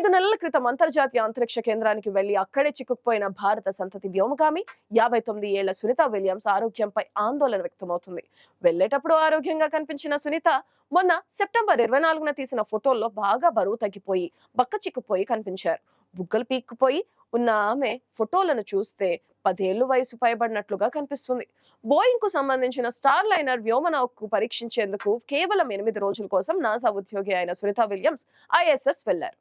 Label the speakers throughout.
Speaker 1: ఐదు నెలల క్రితం అంతర్జాతీయ అంతరిక్ష కేంద్రానికి వెళ్ళి అక్కడే చిక్కుకుపోయిన భారత సంతతి వ్యోమగామి యాభై తొమ్మిది ఏళ్ళ సునీత విలియమ్స్ ఆరోగ్యంపై ఆందోళన వ్యక్తమవుతుంది. వెళ్ళేటప్పుడు ఆరోగ్యంగా కనిపించిన సునీత మొన్న సెప్టెంబర్ ఇరవై నాలుగున తీసిన ఫోటోల్లో బాగా బరువు తగ్గిపోయి బక్క చిక్కుపోయి కనిపించారు. బుగ్గలు పీక్కుపోయి ఉన్న ఆమె ఫోటోలను చూస్తే పదేళ్ళు వయసు పైబడినట్లుగా కనిపిస్తుంది. బోయింగ్కు సంబంధించిన స్టార్ లైనర్ వ్యోమనౌకు పరీక్షించేందుకు కేవలం ఎనిమిది రోజుల కోసం నాసా ఉద్యోగి అయిన సునీత విలియమ్స్ ఐఎస్ఎస్ వెళ్ళారు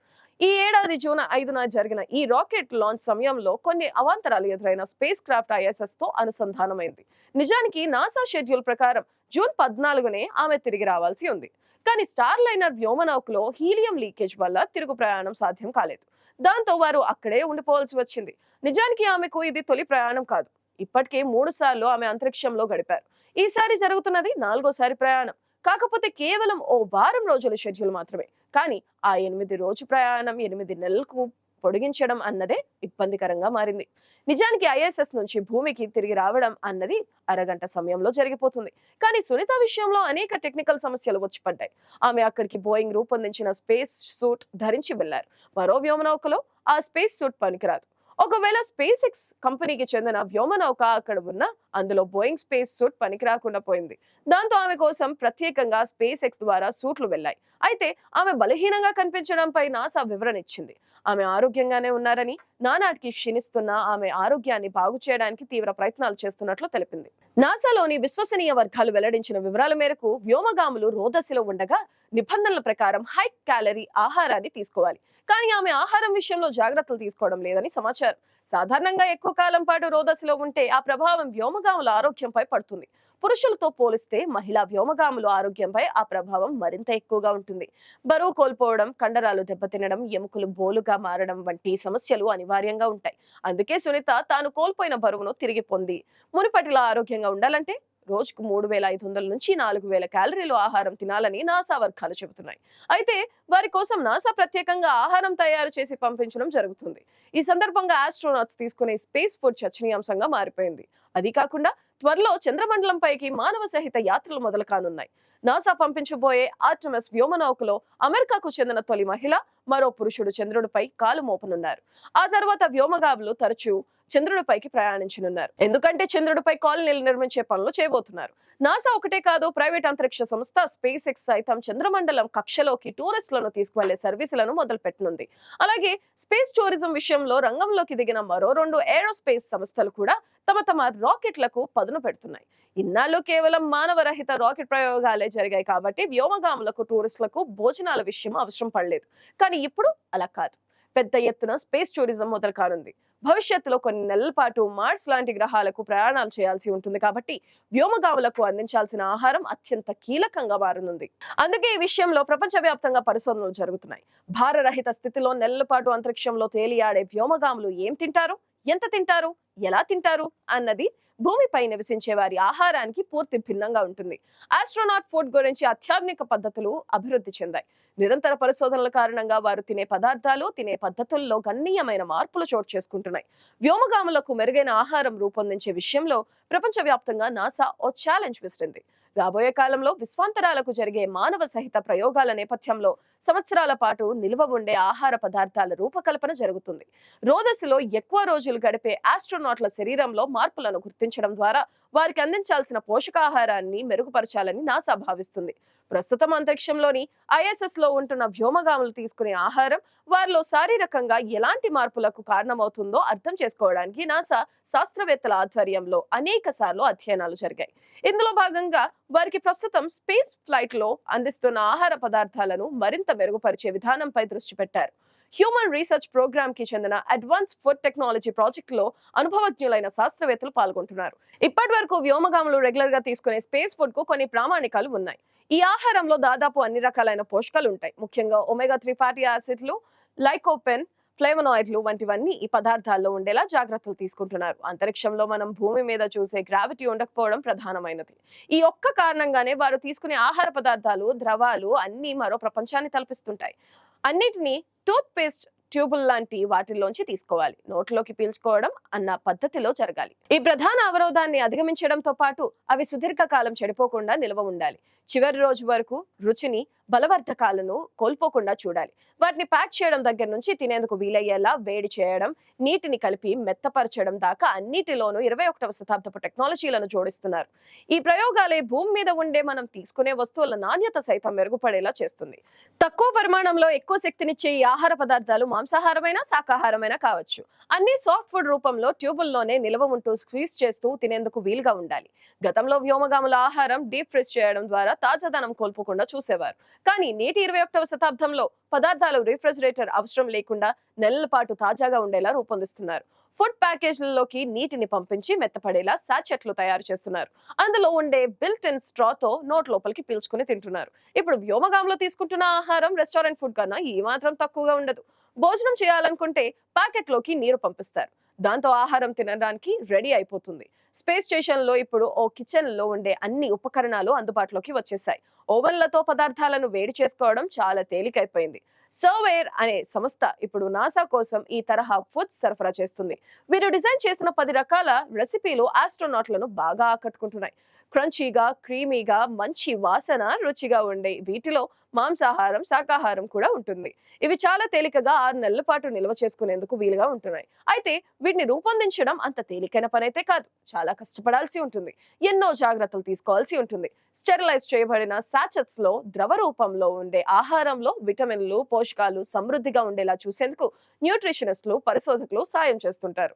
Speaker 1: ఈ ఏడాది జూన్ ఐదున జరిగిన ఈ రాకెట్ లాంచ్ సమయంలో కొన్ని అవాంతరాలు ఎదురైన స్పేస్ క్రాఫ్ట్ ఐఎస్ఎస్తో అనుసంధానమైంది. నిజానికి నాసా షెడ్యూల్ ప్రకారం జూన్ పద్నాలుగునే ఆమె తిరిగి రావాల్సి ఉంది. కానీ స్టార్ లైనర్ వ్యోమనౌకలో హీలియం లీకేజ్ వల్ల తిరుగు ప్రయాణం సాధ్యం కాలేదు. దాంతో వారు అక్కడే ఉండిపోవాల్సి వచ్చింది. నిజానికి ఆమెకు ఇది తొలి ప్రయాణం కాదు. ఇప్పటికే మూడు సార్లు ఆమె అంతరిక్షంలో గడిపారు. ఈసారి జరుగుతున్నది నాలుగోసారి ప్రయాణం. కాకపోతే కేవలం ఓ వారం రోజుల షెడ్యూల్ మాత్రమే. కానీ ఆ ఎనిమిది రోజు ప్రయాణం ఎనిమిది నెలలకు పొడిగించడం అన్నదే ఇబ్బందికరంగా మారింది. నిజానికి ఐఎస్ఎస్ నుంచి భూమికి తిరిగి రావడం అన్నది అరగంట సమయంలో జరిగిపోతుంది. కానీ సునీత విషయంలో అనేక టెక్నికల్ సమస్యలు వచ్చి పడ్డాయి. ఆమె అక్కడికి బోయింగ్ రూపొందించిన స్పేస్ సూట్ ధరించి వెళ్ళారు మరో వ్యోమనౌకలో ఆ స్పేస్ సూట్ పనికిరాదు. ఒకవేళ స్పేస్ ఎక్స్ కంపెనీకి చెందిన వ్యోమనౌక అక్కడ ఉన్న అందులో బోయింగ్ స్పేస్ సూట్ పనికి రాకుండా పోయింది. దాంతో ఆమె కోసం ప్రత్యేకంగా స్పేస్ ఎక్స్ ద్వారా సూట్లు వెళ్ళాయి అయితే ఆమె బలహీనంగా కనిపించడంపై నాసా వివరణ ఇచ్చింది. ఆమె ఆరోగ్యంగానే ఉన్నారని నానాటికి క్షీణిస్తున్న ఆమె ఆరోగ్యాన్ని బాగు చేయడానికి తీవ్ర ప్రయత్నాలు చేస్తున్నట్లు తెలిపింది. నాసాలోని విశ్వసనీయ వర్గాలు వెల్లడించిన వివరాల మేరకు వ్యోమగాములు రోదశలో ఉండగా నిబంధనల ప్రకారం హై క్యాలరీ ఆహారాన్ని తీసుకోవాలి. కానీ ఆమె ఆహారం విషయంలో జాగ్రత్తలు తీసుకోవడం లేదని సమాచారం. సాధారణంగా ఎక్కువ కాలం పాటు రోదశలో ఉంటే ఆ ప్రభావం వ్యోమ వ్యోమగాముల ఆరోగ్యంపై పడుతుంది. పురుషులతో పోలిస్తే మహిళా వ్యోమగాముల ఆరోగ్యంపై ఆ ప్రభావం మరింత ఎక్కువగా ఉంటుంది. బరువు కోల్పోవడం కండరాలు దెబ్బతినడం ఎముకలు బోలుగా మారడం వంటి సమస్యలు అనివార్యంగా ఉంటాయి. అందుకే సునీత తాను కోల్పోయిన బరువును తిరిగి పొంది మునుపటిలా ఆరోగ్యంగా ఉండాలంటే రోజుకు మూడు వేల ఐదు వందల నుంచి నాలుగు వేల క్యాలరీలు ఆహారం తినాలని నాసా వర్గాలు చెబుతున్నాయి. అయితే వారి కోసం నాసా ప్రత్యేకంగా ఆహారం తయారు చేసి పంపించడం జరుగుతుంది. ఈ సందర్భంగా ఆస్ట్రోనాట్స్ తీసుకునే స్పేస్ ఫుడ్ చర్చనీయాంశంగా మారిపోయింది. అది కాకుండా త్వరలో చంద్రమండలం పైకి మానవ సహిత యాత్రలు మొదలు కానున్నాయి నాసా పంపించబోయే ఆర్టమస్ వ్యోమనౌకలో అమెరికాకు చెందిన తొలి మహిళ మరో పురుషుడు చంద్రుడిపై కాలు మోపనున్నారు. ఆ తర్వాత వ్యోమగాములు తరచూ చంద్రుడిపైకి ప్రయాణించనున్నారు. ఎందుకంటే చంద్రుడిపై కాలనీలు నిర్మించే పనులు చేయబోతున్నారు. నాసా ఒకటే కాదు ప్రైవేట్ అంతరిక్ష సంస్థ స్పేస్ ఎక్స్ సైతం చంద్రమండలం కక్షలోకి టూరిస్టులను తీసుకువెళ్ళే సర్వీసులను మొదలు పెట్టనుంది అలాగే స్పేస్ టూరిజం విషయంలో రంగంలోకి దిగిన మరో రెండు ఏరోస్పేస్ సంస్థలు కూడా తమ తమ రాకెట్లకు పదును పెడుతున్నాయి. ఇన్నాళ్ళు కేవలం మానవరహిత రాకెట్ ప్రయోగాలే జరిగాయి కాబట్టి వ్యోమగాములకు టూరిస్టులకు భోజనాల విషయం అవసరం పడలేదు. కానీ ఇప్పుడు అలా కాదు. పెద్ద ఎత్తున స్పేస్ టూరిజం మొదలు కానుంది. భవిష్యత్తులో కొన్ని నెలల పాటు మార్స్ లాంటి గ్రహాలకు ప్రయాణాలు చేయాల్సి ఉంటుంది కాబట్టి వ్యోమగాములకు అందించాల్సిన ఆహారం అత్యంత కీలకంగా మారనుంది. అందుకే ఈ విషయంలో ప్రపంచవ్యాప్తంగా పరిశోధనలు జరుగుతున్నాయి. భారరహిత స్థితిలో నెలల పాటు అంతరిక్షంలో తేలియాడే వ్యోమగాములు ఏం తింటారు? ఎంత తింటారు? ఎలా తింటారు? అన్నది భూమిపై నివసించే వారి ఆహారానికి పూర్తి భిన్నంగా ఉంటుంది. ఆస్ట్రోనాట్ ఫుడ్ గురించి అత్యాధునిక పద్ధతులు అభివృద్ధి చెందాయి. నిరంతర పరిశోధనల కారణంగా వారు తినే పదార్థాలు తినే పద్ధతుల్లో గణనీయమైన మార్పులు చోటు చేసుకుంటున్నాయి. వ్యోమగాములకు మెరుగైన ఆహారం రూపొందించే విషయంలో ప్రపంచవ్యాప్తంగా నాసా ఓ ఛాలెంజ్ విసిరింది. రాబోయే కాలంలో విశ్వాంతరాలకు జరిగే మానవ సహిత ప్రయోగాల నేపథ్యంలో సంవత్సరాల పాటు నిల్వ ఉండే ఆహార పదార్థాల రూపకల్పన జరుగుతుంది. రోదసిలో ఎక్కువ రోజులు గడిపే ఆస్ట్రోనాట్ల శరీరంలో మార్పులను గుర్తించడం ద్వారా వారికి అందించాల్సిన పోషకాహారాన్ని మెరుగుపరచాలని నాసా భావిస్తుంది. ప్రస్తుతం అంతరిక్షంలోని ఐఎస్ఎస్లో ఉంటున్న వ్యోమగాములు తీసుకునే ఆహారం వారిలో శారీరకంగా ఎలాంటి మార్పులకు కారణమవుతుందో అర్థం చేసుకోవడానికి నాసా శాస్త్రవేత్తల ఆధ్వర్యంలో అనేక సార్లు అధ్యయనాలు జరిగాయి. ఇందులో భాగంగా వారికి ప్రస్తుతం స్పేస్ ఫ్లైట్లో అందిస్తున్న ఆహార పదార్థాలను మరింత మెరుగుపరిచే విధానంపై దృష్టి పెట్టారు. హ్యూమన్ రీసెర్చ్ ప్రోగ్రామ్కి చెందిన అడ్వాన్స్ ఫుడ్ టెక్నాలజీ ప్రాజెక్ట్లో అనుభవజ్ఞులైన శాస్త్రవేత్తలు పాల్గొంటున్నారు. ఇప్పటి వరకు వ్యోమగాములు రెగ్యులర్గా తీసుకునే స్పేస్ ఫుడ్కు కొన్ని ప్రామాణికాలు ఉన్నాయి. ఈ ఆహారంలో దాదాపు అన్ని రకాలైన పోషకాలు ఉంటాయి ముఖ్యంగా ఒమేగా త్రీ ఫ్యాటీ యాసిడ్లు లైకోపెన్ ఫ్లేవనాయిడ్లు వంటివన్నీ ఈ పదార్థాల్లో ఉండేలా జాగ్రత్తలు తీసుకుంటున్నారు. అంతరిక్షంలో మనం భూమి మీద చూసే గ్రావిటీ ఉండకపోవడం ప్రధానమైనది. ఈ ఒక్క కారణంగానే వారు తీసుకునే ఆహార పదార్థాలు ద్రవాలు అన్ని మరో ప్రపంచాన్ని తలపిస్తుంటాయి. అన్నిటినీ టూత్ పేస్ట్ ట్యూబుల్ లాంటి వాటిల్లోంచి తీసుకోవాలి. నోట్లోకి పీల్చుకోవడం అన్న పద్ధతిలో జరగాలి. ఈ ప్రధాన అవరోధాన్ని అధిగమించడంతో పాటు అవి సుదీర్ఘ కాలం చెడిపోకుండా నిల్వ ఉండాలి. చివరి రోజు వరకు రుచిని బలవర్ధకాలను కోల్పోకుండా చూడాలి. వాటిని ప్యాక్ చేయడం దగ్గర నుంచి తినేందుకు వీలయ్యేలా వేడి చేయడం నీటిని కలిపి మెత్తపరచడం దాకా అన్నిటిలోనూ ఇరవై ఒకటవ శతాబ్దపు టెక్నాలజీలను జోడిస్తున్నారు. ఈ ప్రయోగాలే భూమి మీద ఉండే మనం తీసుకునే వస్తువుల నాణ్యత సైతం మెరుగుపడేలా చేస్తుంది. తక్కువ పరిమాణంలో ఎక్కువ శక్తినిచ్చే ఈ ఆహార పదార్థాలు మాంసాహారమైన శాకాహారమైన కావచ్చు. అన్ని సాఫ్ట్ ఫుడ్ రూపంలో ట్యూబుల్లోనే నిల్వ ఉంటూ స్క్వీజ్ చేస్తూ తినేందుకు వీలుగా ఉండాలి. గతంలో వ్యోమగాముల ఆహారం డీప్ ఫ్రిజ్ చేయడం ద్వారా తాజాదనం కోల్పోకుండా చూసేవారు. కానీ నేటి ఇరవై ఒకటవ శతాబ్దంలో పదార్థాలు రిఫ్రిజిరేటర్ అవసరం లేకుండా నెలల పాటు తాజాగా ఉండేలా రూపొందిస్తున్నారు. ఫుడ్ ప్యాకేజ్లలోకి నీటిని పంపించి మెత్తపడేలా సాచెట్లు తయారు చేస్తున్నారు. అందులో ఉండే బిల్ట్ ఇన్ స్ట్రాతో నోట్ లోపలికి పీల్చుకుని తింటున్నారు. ఇప్పుడు వ్యోమగాంలో తీసుకుంటున్న ఆహారం రెస్టారెంట్ ఫుడ్ కన్నా ఈ మాత్రం తక్కువగా ఉండదు. భోజనం చేయాలనుకుంటే ప్యాకెట్లోకి నీరు పంపిస్తారు. దాంతో ఆహారం తినడానికి రెడీ అయిపోతుంది. స్పేస్ స్టేషన్లో ఇప్పుడు ఓ కిచెన్లో ఉండే అన్ని ఉపకరణాలు అందుబాటులోకి వచ్చేసాయి. ఓవెన్లతో పదార్థాలను వేడి చేసుకోవడం చాలా తేలికైపోయింది. సర్వేర్ అనే సంస్థ ఇప్పుడు నాసా కోసం ఈ తరహా ఫుడ్ సరఫరా చేస్తుంది. వీరు డిజైన్ చేసిన పది రకాల రెసిపీలు ఆస్ట్రోనాట్లను బాగా ఆకట్టుకుంటున్నాయి. క్రంచీగా క్రీమీగా మంచి వాసన రుచిగా ఉండే వీటిలో మాంసాహారం శాకాహారం కూడా ఉంటుంది. ఇవి చాలా తేలికగా ఆరు నెలల పాటు నిల్వ చేసుకునేందుకు వీలుగా ఉంటున్నాయి. అయితే వీటిని రూపొందించడం అంత తేలికైన పనైతే కాదు. చాలా కష్టపడాల్సి ఉంటుంది. ఎన్నో జాగ్రత్తలు తీసుకోవాల్సి ఉంటుంది. స్టెరిలైజ్ చేయబడిన సాచెట్స్లో ద్రవ రూపంలో ఉండే ఆహారంలో విటమిన్లు పోషకాలు సమృద్ధిగా ఉండేలా చూసేందుకు న్యూట్రిషనిస్టులు పరిశోధకులు సాయం చేస్తుంటారు.